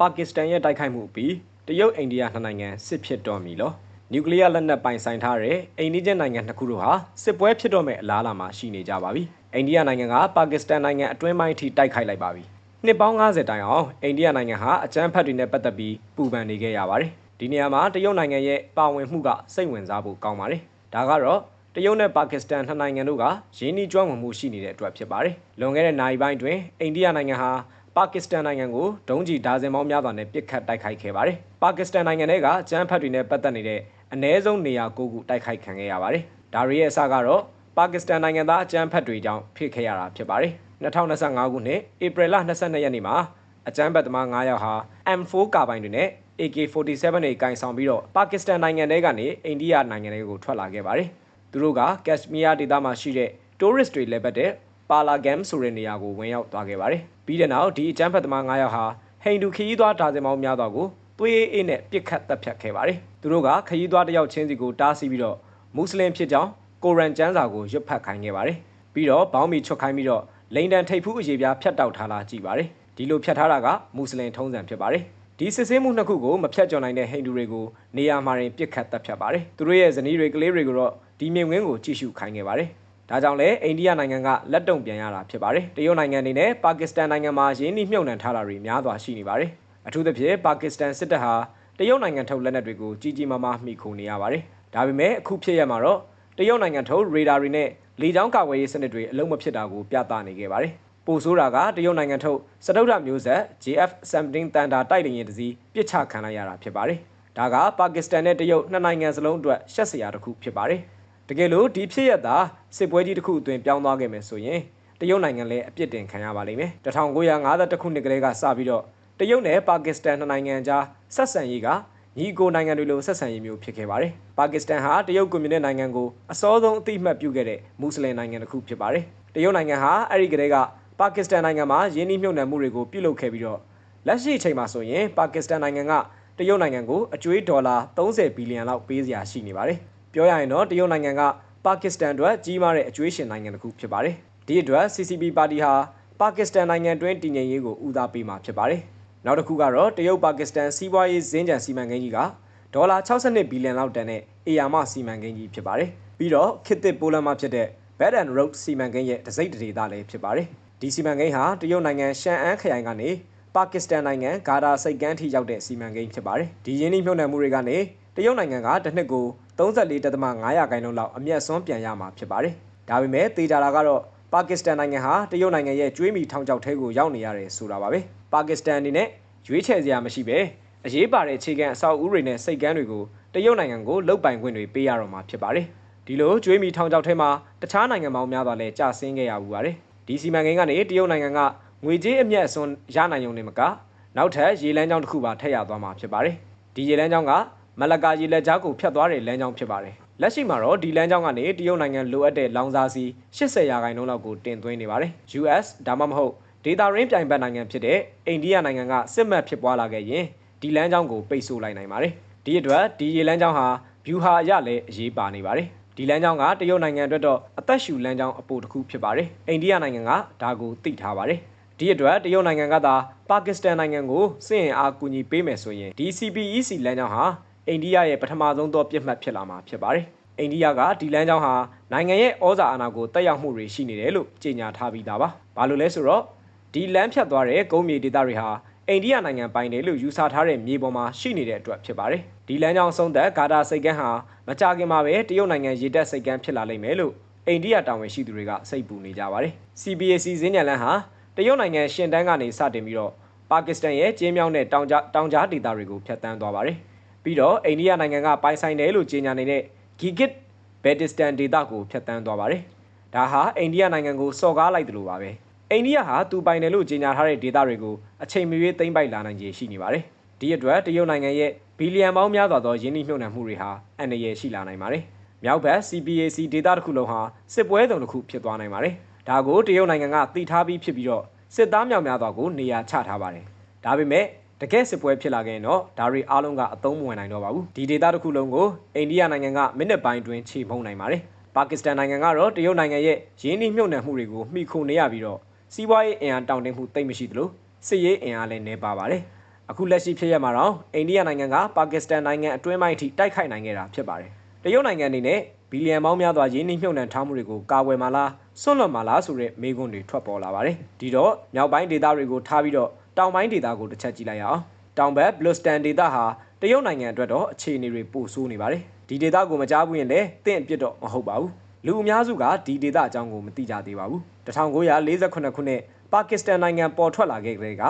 ပါကစ္စတန်ရဲ့တိုက်ခိုက်မှုအပြီးတရုတ်အိန္ဒိယနှစ်နိုင်ငံစစ်ဖြစ်တော်မီလို့နျူကလ িয়ার လက်နက်ပိုင်ဆိုင်ထားတဲ့အိန္ဒိယနိုင်ငံနှစ်ခုတို့ဟာစစ်ပွဲဖြစ်တော့မဲ့အလားအလာမှာရှိနေကြပါပြီ။အိန္ဒိယနိုင်ငံကပါကစ္စတန်နိုင်ငံအတွင်းပိုင်းထိတိုက်ခိုက်လိုက်ပါပြီ။နှစ်ပေါင်း90တိုင်အောင်အိန္ဒိယနိုင်ငံဟာအကြမ်းဖက်တွေနဲ့ပတ်သက်ပြီးပူပန်နေခဲ့ရပါတယ်။ဒီနေရာမှာတရုတ်နိုင်ငံရဲ့ပါဝင်မှုကစိတ်ဝင်စားဖို့ကောင်းပါတယ်။ဒါကတော့တရုတ်နဲ့ပါကစ္စတန်နှစ်နိုင်ငံတို့ကရင်းနှီးကျွမ်းဝင်မှုရှိနေတဲ့အတွက်ဖြစ်ပါတယ်။လွန်ခဲ့တဲ့နိုင်ပိုင်းတွင်အိန္ဒိယနိုင်ငံဟာ ပါကစ္စတန်နိုင်ငံကိုဒုံးကျည်ဒါဇင်ပေါင်းများစွာနဲ့ပစ်ခတ်တိုက်ခိုက်ခဲ့ပါတယ်။ပါကစ္စတန်နိုင်ငံကကျန်းဖတ်တွေနဲ့ပတ်သက်နေတဲ့အနည်းဆုံးနေရာ9ခုတိုက်ခိုက်ခံခဲ့ရပါတယ်။ဒါရီရဲ့အစကတော့ပါကစ္စတန်နိုင်ငံသားအကျန်းဖတ်တွေကြောင့်ဖြစ်ခဲ့ရတာဖြစ်ပါတယ်။2025ခုနှစ်ဧပြီလ22ရက်နေ့မှာအကျန်းဖတ်သမား9ယောက်ဟာ M4 ကာဘိုင်တွေနဲ့ AK47 တွေကင်ဆောင်ပြီးတော့ပါကစ္စတန်နိုင်ငံထဲကနေအိန္ဒိယနိုင်ငံတွေကိုထွက်လာခဲ့ပါတယ်။သူတို့ကကက်ရှ်မီးယားဒေသမှာရှိတဲ့ tourist တွေလည်းပတ်တဲ့ ပါလာဂမ်ဆိုတဲ့နေရာကိုဝင်ရောက်သွားခဲ့ပါတယ်။ပြီးတဲ့နောက်ဒီအကြမ်းဖက်သမား9ယောက်ဟာဟိန္ဒူခရီးသွားဒါဇင်ပေါင်းများစွာကိုသွေးအေးနဲ့ပြစ်ခတ်တပ်ဖြတ်ခဲ့ပါတယ်။သူတို့ကခရီးသွားတစ်ယောက်ချင်းစီကိုတားဆီးပြီးတော့မွတ်စလင်ဖြစ်ကြောင်းကိုရန်ကျမ်းစာကိုရွတ်ဖတ်ခိုင်းခဲ့ပါတယ်။ပြီးတော့ဘောင်းမီချွတ်ခိုင်းပြီးတော့လိန်တန်ထိပ်ဖူးအရေးပြားဖြတ်တောက်ထားလာကြည့်ပါတယ်။ဒီလိုဖြတ်ထားတာကမွတ်စလင်ထုံးစံဖြစ်ပါတယ်။ဒီစစ်ဆေးမှုနှစ်ခုကိုမဖြတ်ကျော်နိုင်တဲ့ဟိန္ဒူတွေကိုနေရာမှာရင်ပြစ်ခတ်တပ်ဖြတ်ပါတယ်။သူတို့ရဲ့ဇနီးတွေကလေးတွေကိုတော့ဒီမြင်ကွင်းကိုကြည့်ရှုခိုင်းခဲ့ပါတယ်။ ဒါကြောင့်လည်းအိန္ဒိယနိုင်ငံကလက်တုံပြန်ရတာဖြစ်ပါတယ်။တရုတ်နိုင်ငံအနေနဲ့ပါကစ္စတန်နိုင်ငံမှာရင်းနှီးမြှုပ်နှံထားတာတွေများစွာရှိနေပါတယ်။အထူးသဖြင့်ပါကစ္စတန်စစ်တပ်ဟာတရုတ်နိုင်ငံထုတ်လက်နက်တွေကိုကြီးကြီးမားမားမှီခိုနေရပါတယ်။ဒါပေမဲ့အခုဖြစ်ရမှာတော့တရုတ်နိုင်ငံထုတ်ရေဒါတွေနဲ့လေကြောင်းကာကွယ်ရေးစနစ်တွေအလုံးမဖြစ်တာကိုပြသနေခဲ့ပါတယ်။ပိုဆိုးတာကတရုတ်နိုင်ငံထုတ်စတုဒ္ဓမျိုးဆက် JF-17 တန်တာတိုက်လေယာဉ်တစ်စီးပစ်ချခံလိုက်ရတာဖြစ်ပါတယ်။ဒါကပါကစ္စတန်နဲ့တရုတ်နှစ်နိုင်ငံစလုံးအတွက်ရှက်စရာတစ်ခုဖြစ်ပါတယ်။ တကယ်လို့ဒီဖြစ်ရတာစစ်ပွဲကြီးတစ်ခုအတွင်းပြောင်းသွားခဲ့မယ်ဆိုရင်တရုတ်နိုင်ငံလည်းအပြစ်တင်ခံရပါလိမ့်မယ်1952ခုနှစ်ကလေးကစပြီးတော့တရုတ်နဲ့ပါကစ္စတန်နှစ်နိုင်ငံကြားဆက်ဆံရေးကညီကိုနိုင်ငံတွေလိုဆက်ဆံရေးမျိုးဖြစ်ခဲ့ပါတယ်ပါကစ္စတန်ဟာတရုတ်ကွန်မြူနစ်နိုင်ငံကိုအစောဆုံးအသိအမှတ်ပြုခဲ့တဲ့မွတ်စလင်နိုင်ငံတစ်ခုဖြစ်ပါတယ်တရုတ်နိုင်ငံဟာအဲ့ဒီကလေးကပါကစ္စတန်နိုင်ငံမှာယင်းနှိမ့်မြုပ်နှံမှုတွေကိုပြုလုပ်ခဲ့ပြီးတော့လက်ရှိအချိန်မှာဆိုရင်ပါကစ္စတန်နိုင်ငံကတရုတ်နိုင်ငံကိုအကျွေးဒေါ်လာ30ဘီလီယံလောက်ပေးစရာရှိနေပါတယ် ပြောရရင်တော့တရုတ်နိုင်ငံကပါကစ္စတန်အတွက်ကြီးမားတဲ့အကျွေးရှင်နိုင်ငံတစ်ခုဖြစ်ပါတယ်ဒီအတွက် CCP ပါတီဟာပါကစ္စတန်နိုင်ငံတွင်းတည်ငြိမ်ရေးကိုဦးစားပေးမှာဖြစ်ပါတယ်နောက်တစ်ခုကတော့တရုတ်ပါကစ္စတန်စီးပွားရေးဇင်းကြံစီမံကိန်းကြီးကဒေါ်လာ62ဘီလီယံလောက်တန်တဲ့အေယာမစီမံကိန်းကြီးဖြစ်ပါတယ်ပြီးတော့ခေတ်သစ်ပိုလန်မှာဖြစ်တဲ့ Belt and Road စီမံကိန်းရဲ့တစိမ့်တဒေသလည်းဖြစ်ပါတယ်ဒီစီမံကိန်းဟာတရုတ်နိုင်ငံရှန်အန်းခရိုင်ကနေပါကစ္စတန်နိုင်ငံဂါဒါစိတ်ကမ်းထိရောက်တဲ့စီမံကိန်းဖြစ်ပါတယ်ဒီရင်းနှီးမြှုပ်နှံမှုတွေကနေတရုတ်နိုင်ငံကတစ်နှစ်ကို 34.5ရာခိုင်နှုန်းလောက်အမျက်စွန်းပြန်ရမှာဖြစ်ပါတယ်။ဒါပေမဲ့တေချာတာကတော့ပါကစ္စတန်နိုင်ငံဟာတရုတ်နိုင်ငံရဲ့ကျွေးမီထောင်ချောက်ထဲကိုရောက်နေရတယ်ဆိုတာပါပဲ။ပါကစ္စတန်အနေနဲ့ရွေးချယ်စရာမရှိပဲအရေးပါတဲ့အခြေခံအဆောက်အဦတွေနဲ့စိတ်ကမ်းတွေကိုတရုတ်နိုင်ငံကိုလုတ်ပိုင်ခွင့်တွေပေးရတော့မှာဖြစ်ပါတယ်။ဒီလိုကျွေးမီထောင်ချောက်ထဲမှာတခြားနိုင်ငံပေါင်းများစွာလည်းကြာဆင်းခဲ့ရဘူးပါတယ်။ဒီစီမံကိန်းကနေတရုတ်နိုင်ငံကငွေကြေးအမျက်အစွန်းရနိုင်ုံနဲ့မကနောက်ထပ်ရေလမ်းကြောင်းတစ်ခုပါထည့်ရသွားမှာဖြစ်ပါတယ်။ဒီရေလမ်းကြောင်းက မလကာရေလက်ကြားကိုဖြတ်သွားတဲ့လမ်းကြောင်းဖြစ်ပါတယ်။လက်ရှိမှာတော့ဒီလမ်းကြောင်းကနေတရုတ်နိုင်ငံလိုအပ်တဲ့လောင်စာဆီ80ရာခိုင်နှုန်းလောက်ကိုတင်သွင်းနေပါတယ်။ US ဒါမှမဟုတ်ဒေတာရင်းပြိုင်ဘက်နိုင်ငံဖြစ်တဲ့အိန္ဒိယနိုင်ငံကစစ်မှတ်ဖြစ်ပွားလာခဲ့ရင်ဒီလမ်းကြောင်းကိုပိတ်ဆို့လိုက်နိုင်ပါတယ်။ဒီအတွက်ဒီရေလမ်းကြောင်းဟာဗျူဟာအရလည်းအရေးပါနေပါတယ်။ဒီလမ်းကြောင်းကတရုတ်နိုင်ငံအတွက်တော့အသက်ရှူလမ်းကြောင်းအပိုတစ်ခုဖြစ်ပါတယ်။အိန္ဒိယနိုင်ငံကဒါကိုသိထားပါတယ်။ဒီအတွက်တရုတ်နိုင်ငံကသာပါကစ္စတန်နိုင်ငံကိုစစ်ရင်အားကူညီပေးမယ်ဆိုရင်ဒီ CPEC လမ်းကြောင်းဟာ အိန္ဒိယရဲ့ပထမဆုံးသောပြစ်မှတ်ဖြစ်လာမှာဖြစ်ပါတယ်။အိန္ဒိယကဒီလမ်းကြောင်းဟာနိုင်ငံရဲ့ဩဇာအာဏာကိုတက်ရောက်မှုတွေရှိနေတယ်လို့ကြေညာထားပြီးသားပါ။ဘာလို့လဲဆိုတော့ဒီလမ်းဖြတ်သွားတဲ့ကုန်းမြေဒေသတွေဟာအိန္ဒိယနိုင်ငံပိုင်တယ်လို့ယူဆထားတဲ့မြေပေါ်မှာရှိနေတဲ့အတွက်ဖြစ်ပါတယ်။ဒီလမ်းကြောင်းဆုံးသက်ဂါဒါစိတ်ကမ်းဟာမကြခင်မှာပဲတရုတ်နိုင်ငံရေတပ်စိတ်ကမ်းဖြစ်လာလိမ့်မယ်လို့အိန္ဒိယတာဝန်ရှိသူတွေကစိတ်ပူနေကြပါတယ်။ CBAC ဈေးညံလန်းဟာတရုတ်နိုင်ငံရှင်တန်းကနေစတင်ပြီးတော့ပါကစ္စတန်ရဲ့ကျင်းမြောင်းတဲ့တောင်ကြားတောင်ကြားဒေသတွေကိုဖျက်ဆီးသွားပါတယ်။ ပြီးတော့အိန္ဒိယနိုင်ငံကပိုင်ဆိုင်တယ်လို့ကြေညာနေတဲ့ Gigit Baltistan ဒေသကိုဖျက်ဆီးသွားပါတယ်။ဒါဟာအိန္ဒိယနိုင်ငံကိုစော်ကားလိုက်တယ်လို့ပါပဲ။အိန္ဒိယဟာသူပိုင်တယ်လို့ကြေညာထားတဲ့ဒေသတွေကိုအချိန်မရွေးသိမ်းပိုက်လာနိုင်ခြေရှိနေပါတယ်။ဒီအတွက်တရုတ်နိုင်ငံရဲ့ဘီလီယံပေါင်းများစွာသောယင်းနှိမ့်မြှုပ်နှံမှုတွေဟာအန္တရာယ်ရှိလာနိုင်ပါတယ်။မြောက်ဘက် CPAC ဒေသတစ်ခုလုံးဟာစစ်ပွဲတုံတစ်ခုဖြစ်သွားနိုင်ပါတယ်။ဒါကိုတရုတ်နိုင်ငံကသိထားပြီးဖြစ်ပြီးတော့စစ်သားမြောက်များစွာကိုနေရာချထားပါတယ်။ဒါပေမဲ့ တကယ်စစ်ပွဲဖြစ်လာခဲ့ရင်တော့ဒါတွေအားလုံးကအသုံးမဝင်နိုင်တော့ပါဘူးဒီဒေသတစ်ခုလုံးကိုအိန္ဒိယနိုင်ငံကမိနစ်ပိုင်းတွင်ခြေမှုန်းနိုင်ပါတယ်ပါကစ္စတန်နိုင်ငံကတော့တရုတ်နိုင်ငံရဲ့ရင်းနှီးမြှုပ်နှံမှုတွေကိုမှီခိုနေရပြီးတော့စီးပွားရေးအင်အားတောင့်တင်းမှုတိတ်မရှိသလိုစစ်ရေးအင်အားလည်းနှဲပါပါတယ်အခုလက်ရှိဖြစ်ရမှာတော့အိန္ဒိယနိုင်ငံကပါကစ္စတန်နိုင်ငံအတွင်းပိုင်းအထိတိုက်ခိုက်နိုင်ခဲ့တာဖြစ်ပါတယ်တရုတ်နိုင်ငံအနေနဲ့ဘီလီယံပေါင်းများစွာရင်းနှီးမြှုပ်နှံထားမှုတွေကိုကာဝယ်မှာလားစွန့်လွတ်မှာလားဆိုတဲ့မေးခွန်းတွေထွက်ပေါ်လာပါတယ်ဒီတော့မြောက်ပိုင်းဒေသတွေကိုထားပြီးတော့ တောင်ပိုင်းဒေသကိုတစ်ချက်ကြည့်လိုက်ရအောင်တောင်ဘက်ဘလုစတန်ဒေသဟာတရုတ်နိုင်ငံအတွက်တော့အခြေအနေတွေပိုဆိုးနေပါတယ်ဒီဒေသကိုမကြားဘူးရင်လည်းတင့်အပြစ်တော့မဟုတ်ပါဘူးလူအများစုကဒီဒေသအကြောင်းကိုမသိကြသေးပါဘူး1948ခုနှစ်ပါကစ္စတန်နိုင်ငံပေါ်ထွက်လာခဲ့တဲ့က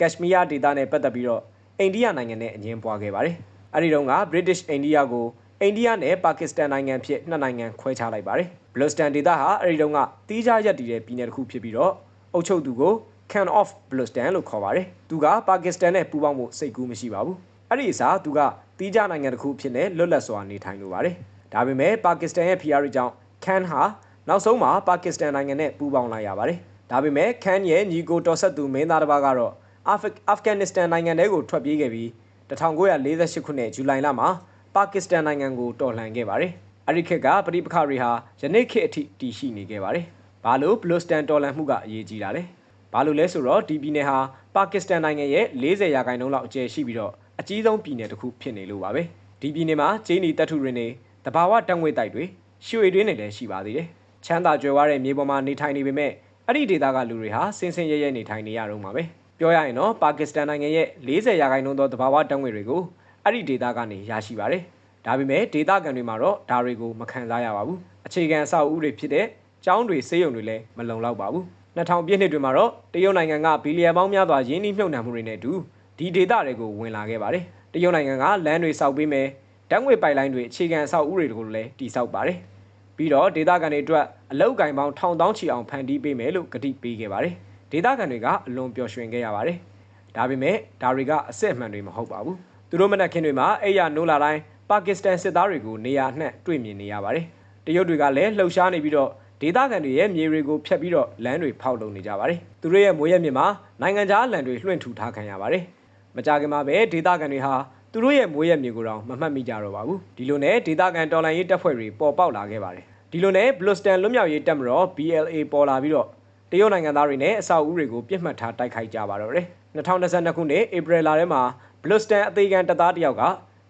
ကက်ရှ်မီးယားဒေသနဲ့ပတ်သက်ပြီးတော့အိန္ဒိယနိုင်ငံနဲ့အငင်းပွားခဲ့ပါတယ်အဲဒီတုန်းက British India ကိုအိန္ဒိယနဲ့ပါကစ္စတန်နိုင်ငံဖြစ်နှစ်နိုင်ငံခွဲခြားလိုက်ပါတယ်ဘလုစတန်ဒေသဟာအဲဒီတုန်းကတီးခြားရက်တည်တဲ့ပြည်နယ်တစ်ခုဖြစ်ပြီးတော့အုပ်ချုပ်သူကို Khan of Bluestan လို့ခေါ်ပါတယ်။သူကပါကစ္စတန်နဲ့ပူးပေါင်းမှုစိတ်ကူးမရှိပါဘူး။အဲ့ဒီအစားသူကတီးခြားနိုင်ငံတစ်ခုဖြစ်နေလွတ်လပ်စွာနေထိုင်လိုပါတယ်။ဒါပေမဲ့ပါကစ္စတန်ရဲ့ PR ကြောင့် Khan ဟာနောက်ဆုံးမှာပါကစ္စတန်နိုင်ငံနဲ့ပူးပေါင်းလိုက်ရပါတယ်။ဒါပေမဲ့ Khan ရဲ့ညီကိုတော်ဆက်သူမင်းသားတစ်ပါးကတော့အာဖဂန်နစ္စတန်နိုင်ငံထဲကိုထွက်ပြေးခဲ့ပြီး1948ခုနှစ်ဇူလိုင်လမှာပါကစ္စတန်နိုင်ငံကိုတော်လှန်ခဲ့ပါတယ်။အဲ့ဒီခေတ်ကပဋိပက္ခတွေဟာယနေ့ခေတ်အထိတည်ရှိနေခဲ့ပါတယ်။ဘာလို့ဘလုစတန်တော်လှန်မှုကအရေးကြီးတာလဲ။ ဘာလို့လဲဆိုတော့ဒီပြည်နယ်ဟာပါကစ္စတန်နိုင်ငံရဲ့40ရာခိုင်နှုန်းလောက်အကျယ်ရှိပြီးတော့အကြီးဆုံးပြည်နယ်တစ်ခုဖြစ်နေလို့ပါပဲ။ဒီပြည်နယ်မှာဂျင်းနီတပ်ထုတွေနဲ့တဘာဝတံငွေတိုက်တွေရွှေတွင်းတွေလည်းရှိပါသေးတယ်။ချမ်းသာကြွယ်ဝတဲ့မြေပေါ်မှာနေထိုင်နေပေမဲ့အဲ့ဒီဒေသကလူတွေဟာစင်စင်ရဲရဲနေထိုင်နေရတော့မှာပဲ။ပြောရရင်တော့ပါကစ္စတန်နိုင်ငံရဲ့40ရာခိုင်နှုန်းသောတဘာဝတံငွေတွေကိုအဲ့ဒီဒေသကနေရရှိပါတယ်။ဒါပေမဲ့ဒေသခံတွေမှာတော့ဒါတွေကိုမခံစားရပါဘူး။အခြေခံအဆောက်အဦတွေဖြစ်တဲ့ကျောင်းတွေဆေးရုံတွေလည်းမလုံလောက်ပါဘူး။ 2000ပြည့်နှစ်တွေမှာတော့တရုတ်နိုင်ငံကဘီလီယံပေါင်းများစွာရင်းနှီးမြှုပ်နှံမှုတွေနဲ့အတူဒီဒေသတွေကိုဝင်လာခဲ့ပါတယ်။တရုတ်နိုင်ငံကလမ်းတွေဆောက်ပေးမယ်။ဓာတ်ငွေပိုက်လိုင်းတွေအခြေခံအဆောက်အဦတွေကိုလည်းတည်ဆောက်ပါတယ်။ပြီးတော့ဒေသခံတွေအတွက်အလောက်ကိုင်ပေါင်းထောင်တောင်းချီအောင်ဖန်တီးပေးမယ်လို့ကတိပေးခဲ့ပါတယ်။ဒေသခံတွေကအလွန်ပျော်ရွှင်ခဲ့ရပါတယ်။ဒါပေမဲ့ဒါတွေကအစစ်အမှန်တွေမဟုတ်ပါဘူး။သူတို့မနက်ခင်းတွေမှာအဲ့ရနိုးလာတိုင်းပါကစ္စတန်စစ်သားတွေကိုနေရာနှံ့တွေ့မြင်နေရပါတယ်။တရုတ်တွေကလည်းလှုပ်ရှားနေပြီးတော့ ဒေသခံတွေရဲ့မြေတွေကိုဖျက်ပြီးတော့လမ်းတွေဖောက်လုပ်နေကြပါတယ်။သူတို့ရဲ့မွေးရမြေမှာနိုင်ငံခြားလန်တွေလွှင့်ထူထားခံရပါတယ်။မကြခင်မှာပဲဒေသခံတွေဟာသူတို့ရဲ့မွေးရမြေကိုတော့မမှတ်မိကြတော့ပါဘူး။ဒီလိုနဲ့ဒေသခံတော်လှန်ရေးတပ်ဖွဲ့တွေပေါ်ပေါက်လာခဲ့ပါတယ်။ဒီလိုနဲ့ဘလုစတန်လွတ်မြောက်ရေးတပ်မတော် BLA ပေါ်လာပြီးတော့တရုတ်နိုင်ငံသားတွေနဲ့အဆောက်အဦတွေကိုပြစ်မှတ်ထားတိုက်ခိုက်ကြပါတော့တယ်။2022ခုနှစ်ဧပြီလထဲမှာဘလုစတန်အသေးခံတပ်သားတစ်ယောက်က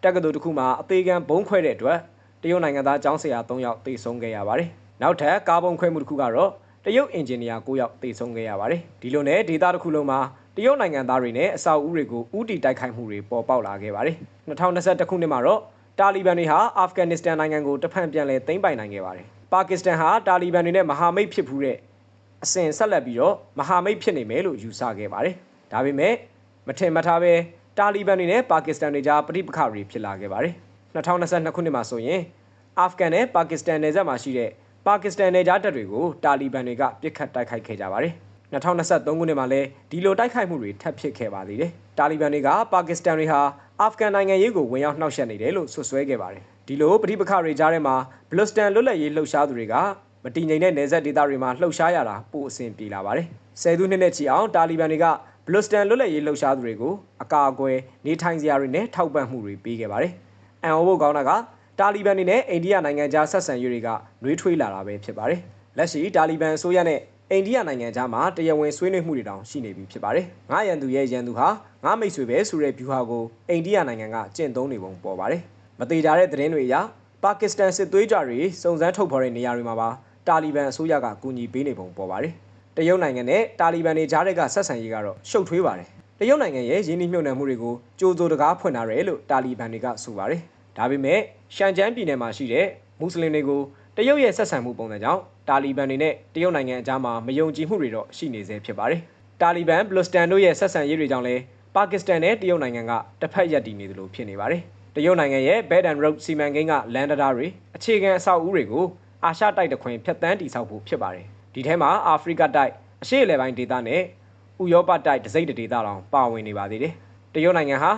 တက္ကသိုလ်တစ်ခုမှာအသေးခံဘုံခွဲတဲ့အတွက်တရုတ်နိုင်ငံသားကျောင်းဆရာ3ယောက်သေဆုံးခဲ့ရပါတယ်။ နောက်ထပ်ကားဘုံခွဲမှုတစ်ခုကတော့တရုတ်အင်ဂျင်နီယာ9ယောက်သေဆုံးခဲ့ရပါတယ်။ဒီလိုနဲ့ဒေသတစ်ခုလုံးမှာတရုတ်နိုင်ငံသားတွေနဲ့အဆောက်အဦတွေကိုဥတီတိုက်ခိုက်မှုတွေပေါ်ပေါက်လာခဲ့ပါတယ်။2021ခုနှစ်မှာတော့တာလီဘန်တွေဟာအာဖဂန်နစ္စတန်နိုင်ငံကိုတဖန်ပြန်လည်သိမ်းပိုက်နိုင်ခဲ့ပါတယ်။ပါကစ္စတန်ဟာတာလီဘန်တွေနဲ့မဟာမိတ်ဖြစ်ဖူးတဲ့အစဉ်ဆက်လက်ပြီးတော့မဟာမိတ်ဖြစ်နေမယ်လို့ယူဆခဲ့ပါတယ်။ဒါပေမဲ့မထင်မှတ်ထားပဲတာလီဘန်တွေနဲ့ပါကစ္စတန်တွေကြားပဋိပက္ခတွေဖြစ်လာခဲ့ပါတယ်။2022ခုနှစ်မှာဆိုရင်အာဖဂန်နဲ့ပါကစ္စတန်နယ်စပ်မှာရှိတဲ့ ပါကစ္စတန်နယ်ကြားတပ်တွေကိုတာလီဘန်တွေကပြစ်ခတ်တိုက်ခိုက်ခဲ့ကြပါတယ်။2023ခုနှစ်မှာလည်းဒီလိုတိုက်ခိုက်မှုတွေထပ်ဖြစ်ခဲ့ပါသေးတယ်။တာလီဘန်တွေကပါကစ္စတန်တွေဟာအာဖဂန်နိုင်ငံရေးကိုဝင်ရောက်နှောက်ယှက်နေတယ်လို့ဆွဆွဲခဲ့ပါတယ်။ဒီလိုပဋိပက္ခတွေကြားထဲမှာဘလုစတန်လွတ်လပ်ရေးလှုပ်ရှားသူတွေကမတည်ငြိမ်တဲ့နယ်စပ်ဒေသတွေမှာလှုပ်ရှားရတာပိုအဆင်ပြေလာပါတယ်။ဆယ်စုနှစ်နဲ့ချီအောင်တာလီဘန်တွေကဘလုစတန်လွတ်လပ်ရေးလှုပ်ရှားသူတွေကိုအကာအကွယ်နေထိုင်စရာတွေနဲ့ထောက်ပံ့မှုတွေပေးခဲ့ပါတယ်။အန်အိုဘိုကောင်းတာက တာလီဘန်တွေနဲ့အိန္ဒိယနိုင်ငံကြားဆက်ဆံရေးတွေကနှွေးထွေးလာတာပဲဖြစ်ပါတယ်။လက်ရှိတာလီဘန်အစိုးရနဲ့အိန္ဒိယနိုင်ငံကြားမှာတရားဝင်ဆွေးနွေးမှုတွေတောင်ရှိနေပြီဖြစ်ပါတယ်။ငါရန်သူရဲ့ရန်သူဟာငါမိတ်ဆွေပဲဆိုတဲ့ဗျူဟာကိုအိန္ဒိယနိုင်ငံကကျင့်သုံးနေပုံပေါ်ပါတယ်။မသေးကြတဲ့သတင်းတွေအရပါကစ္စတန်စစ်သွေးကြွတွေစုံစမ်းထုတ်ဖော်တဲ့နေရာတွေမှာပါတာလီဘန်အစိုးရကကူညီပေးနေပုံပေါ်ပါတယ်။တရုတ်နိုင်ငံနဲ့တာလီဘန်တွေကြားတွေကဆက်ဆံရေးကတော့ရှုပ်ထွေးပါတယ်။တရုတ်နိုင်ငံရဲ့ရင်းနှီးမြှုပ်နှံမှုတွေကိုကြိုးစိုးတကားဖွင့်ထားတယ်လို့တာလီဘန်တွေကဆိုပါတယ်။ ဒါပေမဲ့ရှန်ကျန်းပြည်နယ်မှာရှိတဲ့မွတ်စလင်တွေကိုတရုတ်ရဲ့ဆက်ဆံမှုပုံစံကြောင့်တာလီဘန်တွေနဲ့တရုတ်နိုင်ငံအကြားမှာမယုံကြည်မှုတွေတော့ရှိနေသေးဖြစ်ပါတယ်။တာလီဘန်ဘလုစတန်တို့ရဲ့ဆက်ဆံရေးတွေကြောင့်လည်းပါကစ္စတန်နဲ့တရုတ်နိုင်ငံကတစ်ဖက်ရပ်တည်နေသလိုဖြစ်နေပါတယ်။တရုတ်နိုင်ငံရဲ့ Belt and Road စီမံကိန်းကလန်ဒတာတွေအခြေခံအဆောက်အဦတွေကိုအာရှတိုက်တခွင်ဖြတ်တန်းတည်ဆောက်ဖို့ဖြစ်ပါတယ်။ဒီထဲမှာအာဖရိကတိုက်အရှေ့အလယ်ပိုင်းဒေသနဲ့ဥရောပတိုက်တစိမ့်တဒေသတောင်ပါဝင်နေပါသေးတယ်။တရုတ်နိုင်ငံဟာ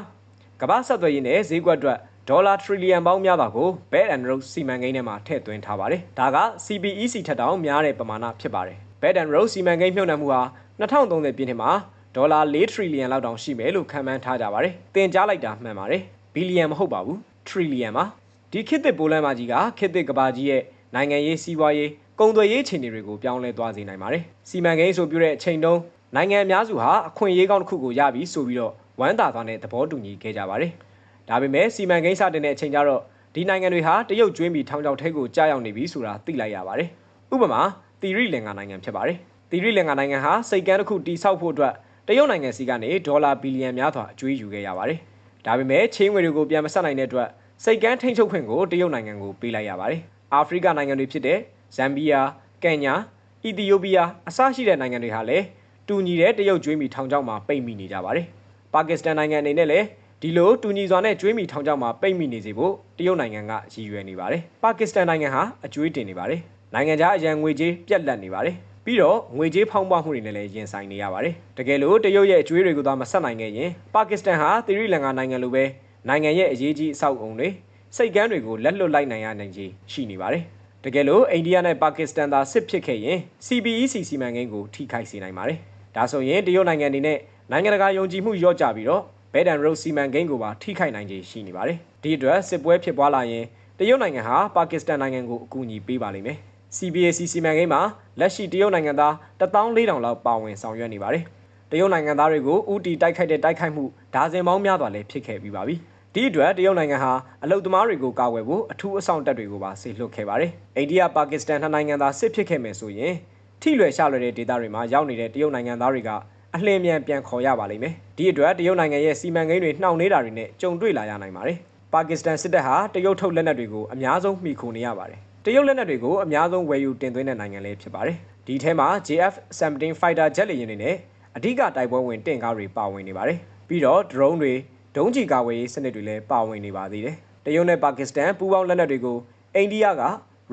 ကမ္ဘာဆက်သွယ်ရေးနဲ့ဈေးကွက်အတွက် ဒေါ်လာထရီလီယံပေါင်းများစွာကို Belt and Road စီမံကိန်းထဲမှာထည့်သွင်းထားပါတယ်။ဒါက CPEC ထက်တောင်များတဲ့ပမာဏဖြစ်ပါတယ်။ Belt and Road စီမံကိန်းမြှုပ်နှံမှုဟာ2030ပြည့်နှစ်မှာဒေါ်လာ4ထရီလီယံလောက်တောင်ရှိမယ်လို့ခန့်မှန်းထားကြပါတယ်။တင်ကြားလိုက်တာမှန်ပါတယ်။ဘီလီယံမဟုတ်ပါဘူး။ထရီလီယံပါ။ဒီခေတ်သစ်ပိုလန်မာကြီးကခေတ်သစ်ကဘာကြီးရဲ့နိုင်ငံရေးစီးပွားရေးကုန်သွယ်ရေးအခြေအနေတွေကိုပြောင်းလဲသွားစေနိုင်ပါတယ်။စီမံကိန်းဆိုပြတဲ့အချိန်တုန်းနိုင်ငံအများစုဟာအခွင့်အရေးကောင်းတစ်ခုကိုရပြီဆိုပြီးတော့ဝမ်းသာသွားတဲ့သဘောတူညီခဲ့ကြပါတယ်။ ဒါပေမဲ့စီမံကိန်းစတင်တဲ့အချိန်ကျတော့ဒီနိုင်ငံတွေဟာတရုတ်ကျွင်းပြီးထောင်ချောက်ထဲကိုကြားရောက်နေပြီဆိုတာသိလိုက်ရပါတယ်။ဥပမာသီရိလင်္ကာနိုင်ငံဖြစ်ပါတယ်။သီရိလင်္ကာနိုင်ငံဟာစိတ်ကမ်းတစ်ခုတိစောက်ဖို့အတွက်တရုတ်နိုင်ငံစီကနေဒေါ်လာဘီလီယံများစွာအကျွေးယူခဲ့ရပါတယ်။ဒါပေမဲ့ချင်းငွေတွေကိုပြန်မဆက်နိုင်တဲ့အတွက်စိတ်ကမ်းထိန်းချုပ်ခွင့်ကိုတရုတ်နိုင်ငံကိုပေးလိုက်ရပါတယ်။အာဖရိကနိုင်ငံတွေဖြစ်တဲ့ဇမ်ဘီယာ၊ကင်ညာ၊အီသီယိုးပီးယားအစရှိတဲ့နိုင်ငံတွေဟာလည်းတူညီတဲ့တရုတ်ကျွေးမီထောင်ချောက်မှာပိတ်မိနေကြပါတယ်။ပါကစ္စတန်နိုင်ငံအနေနဲ့လည်း ဒီလိုတူညီစွာနဲ့ကျွေးမီထောင်ချောက်မှာပိတ်မိနေစေဖို့တရုတ်နိုင်ငံကရည်ရွယ်နေပါတယ်။ပါကစ္စတန်နိုင်ငံဟာအကျွေးတင်နေပါတယ်။နိုင်ငံခြားအရန်ငွေကြေးပြက်လက်နေပါတယ်။ပြီးတော့ငွေကြေးဖောင်းပွားမှုတွေနဲ့လည်းရင်ဆိုင်နေရပါတယ်။တကယ်လို့တရုတ်ရဲ့အကျွေးတွေကိုသာမဆက်နိုင်ခဲ့ရင်ပါကစ္စတန်ဟာသီရိလင်္ကာနိုင်ငံလိုပဲနိုင်ငံရဲ့အရေးကြီးအဆောက်အုံတွေစိတ်ကမ်းတွေကိုလက်လွတ်လိုက်နိုင်ရနိုင်ခြေရှိနေပါတယ်။တကယ်လို့အိန္ဒိယနဲ့ပါကစ္စတန်သာစစ်ဖြစ်ခဲ့ရင် CBEC စီမံကိန်းကိုထိခိုက်စေနိုင်ပါတယ်။ဒါဆိုရင်တရုတ်နိုင်ငံအနေနဲ့နိုင်ငံတကာယုံကြည်မှုလျော့ကျပြီးတော့ Belt and Road စီမံကိန်းကိုပါထိခိုက်နိုင်ခြေရှိနေပါတယ်။ဒီအတွက်စစ်ပွဲဖြစ်ပွားလာရင်တရုတ်နိုင်ငံဟာပါကစ္စတန်နိုင်ငံကိုအကူအညီပေးပါလိမ့်မယ်။ CBAC စီမံကိန်းမှာလက်ရှိတရုတ်နိုင်ငံသား14000လောက်ပါဝင်ဆောင်ရွက်နေပါတယ်။တရုတ်နိုင်ငံသားတွေကိုဥတီတိုက်ခိုက်တဲ့တိုက်ခိုက်မှုဒါဇင်ပေါင်းများစွာလည်းဖြစ်ခဲ့ပြီးပါပြီ။ဒီအတွက်တရုတ်နိုင်ငံဟာအလုတ်သမားတွေကိုကာကွယ်ဖို့အထူးအဆောင်တပ်တွေကိုပါဆေလွှတ်ခဲ့ပါတယ်။အိန္ဒိယပါကစ္စတန်နှစ်နိုင်ငံသားစစ်ဖြစ်ခဲ့မယ်ဆိုရင်ထိလွယ်ရှလွယ်တဲ့ဒေသတွေမှာရောက်နေတဲ့တရုတ်နိုင်ငံသားတွေက အလင်းမြန်ပြန်ခေါ်ရပါလိမ့်မယ်။ဒီအတွက်တရုတ်နိုင်ငံရဲ့စီမံကိန်းတွေနှောင့်နှေးတာတွေနဲ့ကြုံတွေ့လာရနိုင်ပါတယ်။ပါကစ္စတန်စစ်တပ်ဟာတရုတ်ထုတ်လက်နက်တွေကိုအများဆုံးမှီခိုနေရပါတယ်။တရုတ်လက်နက်တွေကိုအများဆုံးဝယ်ယူတင်သွင်းတဲ့နိုင်ငံလည်းဖြစ်ပါတယ်။ဒီထဲမှာ JF-17 Fighter Jet လေယာဉ်တွေနဲ့အဓိကတိုက်ပွဲဝင်တင့်ကားတွေပါဝင်နေပါတယ်။ပြီးတော့ drone တွေဒုံးကျည်ကာဝေးရေးစနစ်တွေလည်းပါဝင်နေပါသေးတယ်။တရုတ်နဲ့ပါကစ္စတန်ပူးပေါင်းလက်နက်တွေကိုအိန္ဒိယက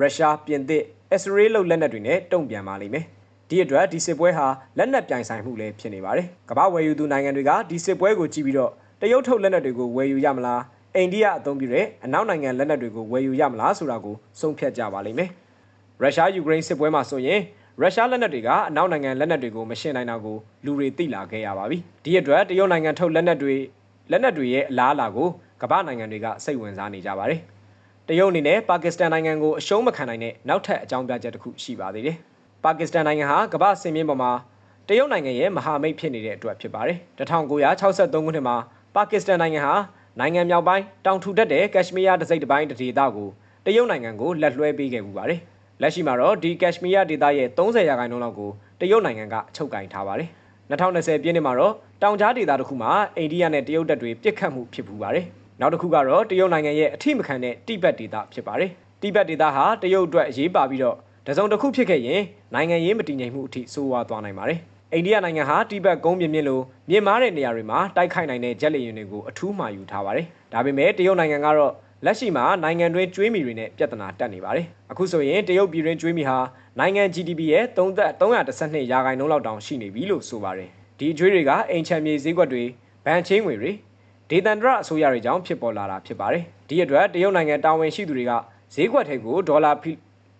ရုရှားပြင်သစ်အစ္စရေးလုတ်လက်နက်တွေနဲ့တုံ့ပြန်ပါလိမ့်မယ်။ ဒီအတွက်ဒီစစ်ပွဲဟာလက်နက်ပြိုင်ဆိုင်မှုလည်းဖြစ်နေပါတယ်။ကမ္ဘာဝယ်ယူသူနိုင်ငံတွေကဒီစစ်ပွဲကိုကြည့်ပြီးတော့တရုတ်ထုတ်လက်နက်တွေကိုဝယ်ယူရမလားအိန္ဒိယအသုံးပြုတဲ့အနောက်နိုင်ငံလက်နက်တွေကိုဝယ်ယူရမလားဆိုတာကိုဆုံးဖြတ်ကြပါလိမ့်မယ်။ရုရှားယူကရိန်းစစ်ပွဲမှာဆိုရင်ရုရှားလက်နက်တွေကအနောက်နိုင်ငံလက်နက်တွေကိုမရှင်းနိုင်တာကိုလူတွေသိလာခဲ့ရပါပြီ။ဒီအတွက်တရုတ်နိုင်ငံထုတ်လက်နက်တွေလက်နက်တွေရဲ့အလားအလာကိုကမ္ဘာနိုင်ငံတွေကစိတ်ဝင်စားနေကြပါတယ်။တရုတ်အနေနဲ့ပါကစ္စတန်နိုင်ငံကိုအရှုံးမခံနိုင်တဲ့နောက်ထပ်အကြောင်းပြချက်တစ်ခုရှိပါသေးတယ်။ ပါကစ္စတန်နိုင်ငံဟာကမ္ဘာစင်မြင့်ပေါ်မှာတရုတ်နိုင်ငံရဲ့မဟာမိတ်ဖြစ်နေတဲ့အတွက်ဖြစ်ပါတယ်။1963ခုနှစ်မှာပါကစ္စတန်နိုင်ငံဟာနိုင်ငံမြောက်ပိုင်းတောင်ထူထပ်တဲ့ကက်ရှ်မီးယားတစိမ့်တစ်ပိုင်းဒေသကိုတရုတ်နိုင်ငံကိုလက်လွှဲပေးခဲ့မှုပါတယ်။လက်ရှိမှာတော့ဒီကက်ရှ်မီးယားဒေသရဲ့30ရာခိုင်နှုန်းလောက်ကိုတရုတ်နိုင်ငံကအချုပ်ကင်ထားပါတယ်။2020ပြည့်နှစ်မှာတော့တောင်ကြားဒေသတစ်ခုမှာအိန္ဒိယနဲ့တရုတ်တပ်တွေပြစ်ခတ်မှုဖြစ်ပူပါတယ်။နောက်တစ်ခုကတော့တရုတ်နိုင်ငံရဲ့အထိမခံတဲ့တိဘက်ဒေသဖြစ်ပါတယ်။တိဘက်ဒေသဟာတရုတ်အတွက်အရေးပါပြီးတော့ တစုံတစ်ခုဖြစ်ခဲ့ရင်နိုင်ငံရေးမတည်ငြိမ်မှုအထိဆိုးဝါးသွားနိုင်ပါတယ်။အိန္ဒိယနိုင်ငံဟာတိဘက်ကုန်းပြင်းပြင်းလိုမြင့်မားတဲ့နေရာတွေမှာတိုက်ခိုက်နိုင်တဲ့ဂျက်လေယာဉ်တွေကိုအထူးမှာယူထားပါတယ်။ဒါပေမဲ့တရုတ်နိုင်ငံကတော့လက်ရှိမှာနိုင်ငံတွင်းကျွေးမီတွေနဲ့ပြဿနာတက်နေပါတယ်။အခုဆိုရင်တရုတ်ပြည်တွင်းကျွေးမီဟာနိုင်ငံ GDP ရဲ့332ရာခိုင်နှုန်းလောက်တောင်ရှိနေပြီလို့ဆိုပါတယ်။ဒီအကျွေးတွေကအိမ်ချမ်းမြေဈေးကွက်တွေဗန်ချင်းငွေတွေဒေသန္တရအစိုးရတွေကြောင့်ဖြစ်ပေါ်လာတာဖြစ်ပါတယ်။ဒီအတွက်တရုတ်နိုင်ငံတာဝန်ရှိသူတွေကဈေးကွက်ထဲကိုဒေါ်လာ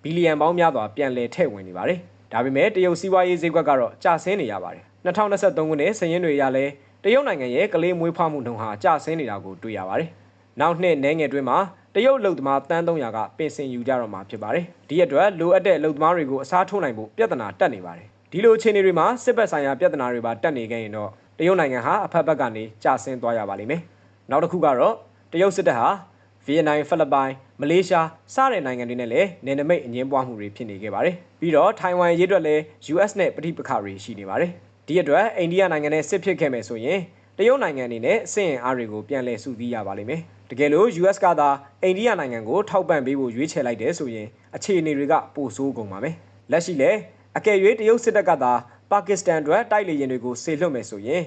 ဘီလီယံပေါင်းများစွာပြန်လည်ထည့်ဝင်နေပါတယ်။ဒါပေမဲ့တရုတ်စီးပွားရေးဈေးကွက်ကတော့ကျဆင်းနေရပါတယ်။2023ခုနှစ်စည်ရင်းတွေရလဲတရုတ်နိုင်ငံရဲ့ကလေးမွေးဖွားမှုနှုန်းဟာကျဆင်းနေတာကိုတွေ့ရပါတယ်။နောက်နှစ်နဲငယ်တွင်းမှာတရုတ်အလုပ်သမားတန်း300ကပင်စင်ယူကြတော့မှာဖြစ်ပါတယ်။ဒီအတွက်လိုအပ်တဲ့အလုပ်သမားတွေကိုအစားထိုးနိုင်ဖို့ပြဿနာတက်နေပါတယ်။ဒီလိုအခြေအနေတွေမှာစစ်ဘက်ဆိုင်ရာပြဿနာတွေပါတက်နေခဲ့ရင်တော့တရုတ်နိုင်ငံဟာအဖက်ဘက်ကနေကျဆင်းသွားရပါလိမ့်မယ်။နောက်တစ်ခုကတော့တရုတ်စစ်တပ်ဟာဗီ ယက်နမ်ဖိလစ်ပိုင်မလေးရှားစတဲ့နိုင်ငံတွေနဲ့လည်းနယ်နိမိတ်အငင်းပွားမှုတွေဖြစ်နေခဲ့ပါတယ်။ပြီးတော့ထိုင်ဝမ်ရေးအတွက်လည်း US နဲ့ပဋိပက္ခတွေရှိနေပါတယ်။ဒီအတွက်အိန္ဒိယနိုင်ငံနဲ့စစ်ဖြစ်ခဲ့မယ်ဆိုရင်တရုတ်နိုင်ငံအနေနဲ့စစ်ရင်အားတွေကိုပြန်လည်စုစည်းရပါလိမ့်မယ်။တကယ်လို့ US ကသာအိန္ဒိယနိုင်ငံကိုထောက်ပံ့ပေးဖို့ရွေးချယ်လိုက်တယ်ဆိုရင်အခြေအနေတွေကပိုဆိုးကုန်ပါမယ်။လက်ရှိလည်းအကယ်၍တရုတ်စစ်တပ်ကသာပါကစ္စတန်အတွက်တိုက်လေယာဉ်တွေကိုဆေလွှတ်မယ်ဆိုရင်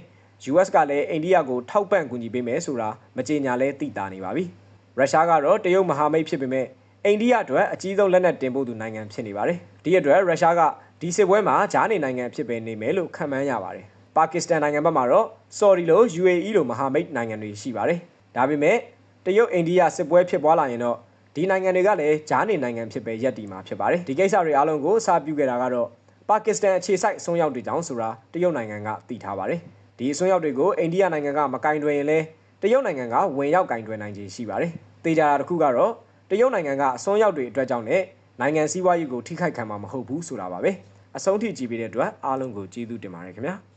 US ကလည်းအိန္ဒိယကိုထောက်ပံ့ကူညီပေးမယ်ဆိုတာမကြေညာလဲသိတာနေပါပြီ။ ရုရှားကတော့တရုတ်မဟာမိတ်ဖြစ်ပေမဲ့အိန္ဒိယအတွက်အကြီးဆုံးလက်နက်တင်ပို့သူနိုင်ငံဖြစ်နေပါတယ်။ဒီအတွက်ရုရှားကဒီစစ်ပွဲမှာဂျားနေနိုင်ငံဖြစ်ပေနေမယ်လို့ခန့်မှန်းရပါတယ်။ပါကစ္စတန်နိုင်ငံဘက်မှာတော့ဆော်ဒီလို UAE လိုမဟာမိတ်နိုင်ငံတွေရှိပါတယ်။ဒါပေမဲ့တရုတ်အိန္ဒိယစစ်ပွဲဖြစ်ပွားလာရင်တော့ဒီနိုင်ငံတွေကလည်းဂျားနေနိုင်ငံဖြစ်ပဲရပ်တည်မှာဖြစ်ပါတယ်။ဒီကိစ္စတွေအားလုံးကိုအစာပြုခဲ့တာကတော့ပါကစ္စတန်အခြေစိုက်အစွန်းရောက်တွေကြောင့်ဆိုတာတရုတ်နိုင်ငံကသိထားပါတယ်။ဒီအစွန်းရောက်တွေကိုအိန္ဒိယနိုင်ငံကမကင်တွယ်ရင်လည်း တရုတ်နိုင်ငံကဝင်ရောက်ကင်တွယ်နိုင်ခြေရှိပါတယ်။သေချာတာတစ်ခုကတော့တရုတ်နိုင်ငံကအစွန်းရောက်တွေအတွက်ကြောင့်လည်းနိုင်ငံစည်းဝါးရေးကိုထိခိုက်ခံမှာမဟုတ်ဘူးဆိုတာပါပဲ။အဆုံးထိကြည့်ပေးတဲ့အတွက်အားလုံးကိုကျေးဇူးတင်ပါတယ်ခင်ဗျာ။